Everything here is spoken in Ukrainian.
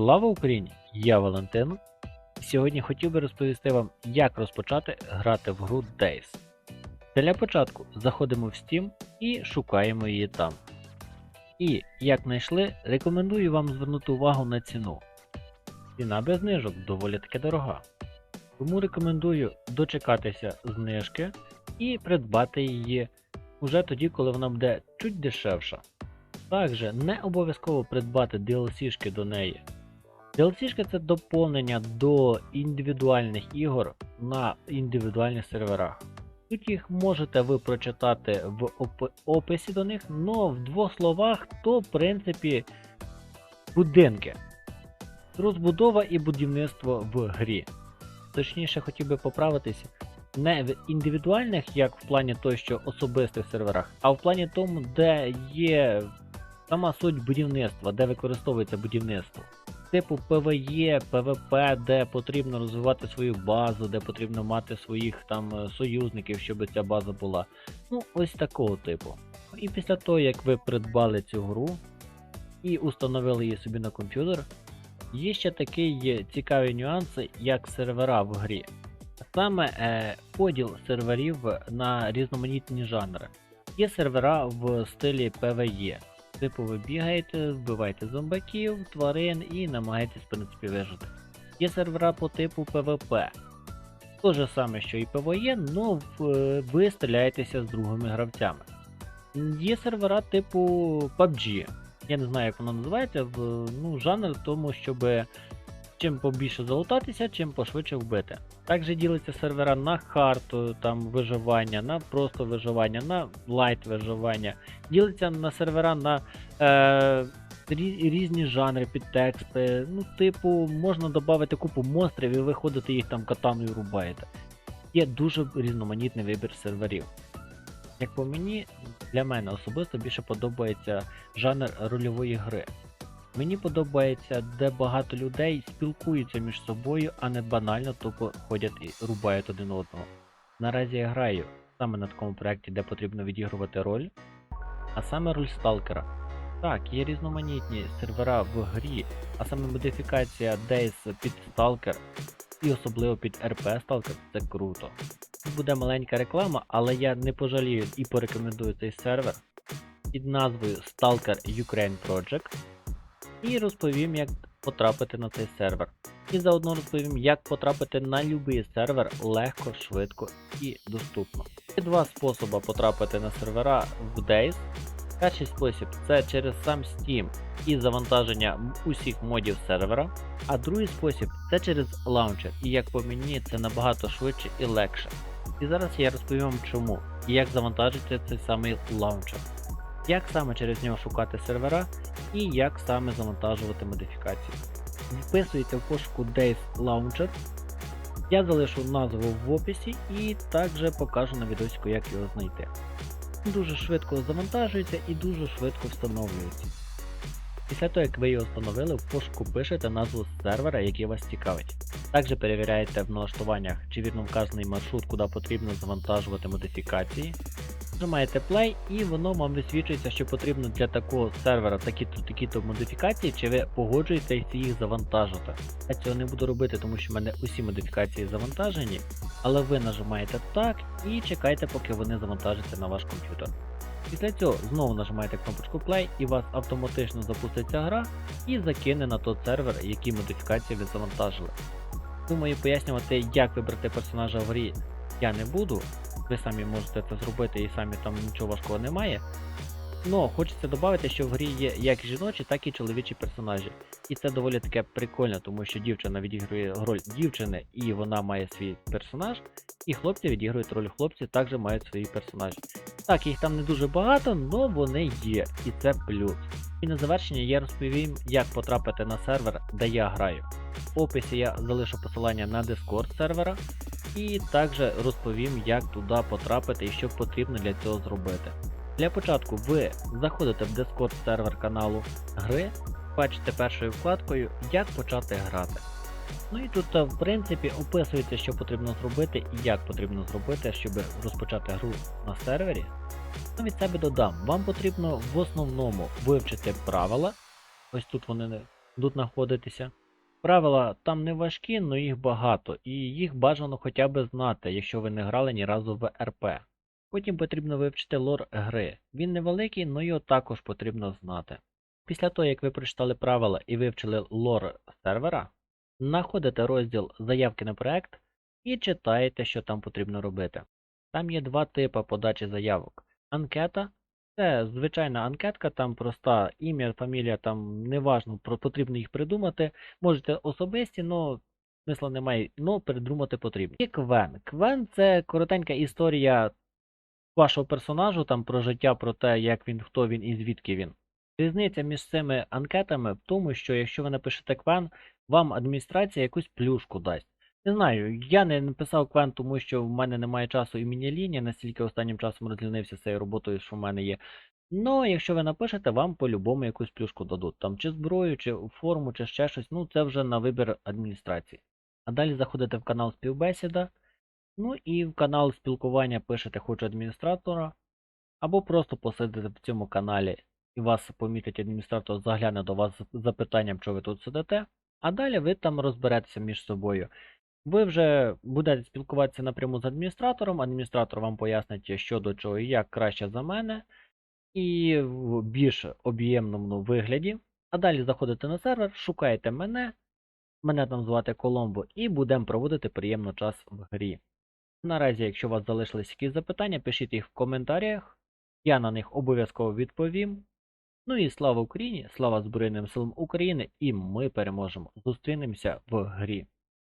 Слава Україні! Я Валентин. Сьогодні хотів би розповісти вам, як розпочати грати в гру Days. Для початку заходимо в Steam і шукаємо її там. І, як знайшли, рекомендую вам звернути увагу на ціну. Ціна без знижок доволі таки дорога. Тому рекомендую дочекатися знижки і придбати її уже тоді, коли вона буде чуть дешевша. Також не обов'язково придбати DLC-шки до неї. DLC-шки це доповнення до індивідуальних ігор на індивідуальних серверах. Тут їх можете ви прочитати в оп- описі до них, але в двох словах то в принципі будинки. Розбудова і будівництво в грі. Точніше, хотів би поправитися, не в індивідуальних, як в плані той, що особистих серверах, а в плані тому, де є сама суть будівництва, де використовується будівництво. Типу PvE, PvP, де потрібно розвивати свою базу, де потрібно мати своїх там е, союзників, щоб ця база була. Ну, ось такого типу. І після того, як ви придбали цю гру і установили її собі на комп'ютер, є ще такий є цікаві нюанси, як сервера в грі. Саме е, поділ серверів на різноманітні жанри. Є сервера в стилі PvE. Типу ви бігаєте, вбиваєте зомбаків, тварин і намагаєтесь в принципі вижити. Є сервера по типу PvP. То же саме, що і PvE, але ви стріляєтеся з другими гравцями. Є сервера типу PUBG. Я не знаю, як воно називається, ну, жанр в тому, щоб чим побільше залутатися, чим пошвидше вбити. Також ділиться сервера на харту, там виживання, на просто виживання, на лайт виживання. Ділиться на сервера на е, різні жанри, підтексти. Ну, типу, можна додати купу монстрів і ви ходите їх там катаною рубаєте. Є дуже різноманітний вибір серверів. Як по мені, для мене особисто більше подобається жанр рольової гри. Мені подобається, де багато людей спілкуються між собою, а не банально тупо ходять і рубають один одного. Наразі я граю саме на такому проєкті, де потрібно відігрувати роль, а саме роль сталкера. Так, є різноманітні сервера в грі, а саме модифікація Days під Stalker і особливо під RP Stalker це круто. Тут буде маленька реклама, але я не пожалію і порекомендую цей сервер під назвою Stalker Ukraine Project і розповім, як потрапити на цей сервер. І заодно розповім, як потрапити на будь-який сервер легко, швидко і доступно. Є два способи потрапити на сервера в Days. Перший спосіб це через сам Steam і завантаження усіх модів сервера. А другий спосіб це через лаунчер. І як по мені, це набагато швидше і легше. І зараз я розповім вам чому і як завантажити цей самий лаунчер. Як саме через нього шукати сервера і як саме завантажувати модифікації. Вписуєте в пошуку Days Launcher. Я залишу назву в описі і також покажу на відосику, як його знайти. Дуже швидко завантажується і дуже швидко встановлюється. Після того, як ви його встановили, в пошуку пишете назву сервера, який вас цікавить. Також перевіряєте в налаштуваннях, чи вірно вказаний маршрут, куди потрібно завантажувати модифікації. Нажимаєте play і воно вам висвічується, що потрібно для такого сервера такі-то такі-то модифікації, чи ви погоджуєтесь їх завантажити. Я цього не буду робити, тому що в мене усі модифікації завантажені, але ви нажимаєте так і чекайте, поки вони завантажаться на ваш комп'ютер. Після цього знову нажимаєте кнопочку Play і у вас автоматично запуститься гра і закине на той сервер, які модифікації ви завантажили. Думаю, пояснювати, як вибрати персонажа в грі я не буду. Ви самі можете це зробити і самі там нічого важкого немає. Но хочеться додати, що в грі є як жіночі, так і чоловічі персонажі. І це доволі таке прикольно, тому що дівчина відігрує роль дівчини і вона має свій персонаж, і хлопці відігрують роль хлопців, також мають свої персонажі. Так, їх там не дуже багато, але вони є, і це плюс. І на завершення я розповім, як потрапити на сервер, де я граю. В описі я залишу посилання на Discord сервера, і також розповім, як туди потрапити і що потрібно для цього зробити. Для початку ви заходите в Discord сервер каналу гри, бачите першою вкладкою Як почати грати. Ну і тут, е, в принципі, описується, що потрібно зробити і як потрібно зробити, щоб розпочати гру на сервері. Ну, від себе додам, вам потрібно в основному вивчити правила. Ось тут вони будуть знаходитися. Правила там не важкі, але їх багато, і їх бажано хоча б знати, якщо ви не грали ні разу в РП. Потім потрібно вивчити лор гри. Він невеликий, але його також потрібно знати. Після того, як ви прочитали правила і вивчили лор сервера, знаходите розділ заявки на проект і читаєте, що там потрібно робити. Там є два типи подачі заявок. Анкета це звичайна анкетка, там проста ім'я, фамілія, там неважно, потрібно їх придумати. Можете особисті, але смисла немає, але придумати потрібно. І квен. Квен це коротенька історія вашого персонажу, там про життя, про те, як він, хто він і звідки він. Різниця між цими анкетами в тому, що якщо ви напишете квен, вам адміністрація якусь плюшку дасть. Не знаю, я не написав квен, тому що в мене немає часу і міні-лінії, настільки останнім часом розлінився з цією роботою, що в мене є. Ну, якщо ви напишете, вам по-любому якусь плюшку дадуть. Там чи зброю, чи форму, чи ще щось. Ну, це вже на вибір адміністрації. А далі заходите в канал Співбесіда. Ну і в канал спілкування пишете Хочу адміністратора, або просто посидите в цьому каналі і вас помітить адміністратор, загляне до вас з запитанням, що ви тут сидите. А далі ви там розберетеся між собою. Ви вже будете спілкуватися напряму з адміністратором, адміністратор вам пояснить, що до чого і як краще за мене, і в більш об'ємному вигляді. А далі заходите на сервер, шукаєте мене, мене там звати Коломбо, і будемо проводити приємно час в грі. Наразі, якщо у вас залишились якісь запитання, пишіть їх в коментарях, я на них обов'язково відповім. Ну і слава Україні, слава Збройним силам України, і ми переможемо. Зустрінемося в грі.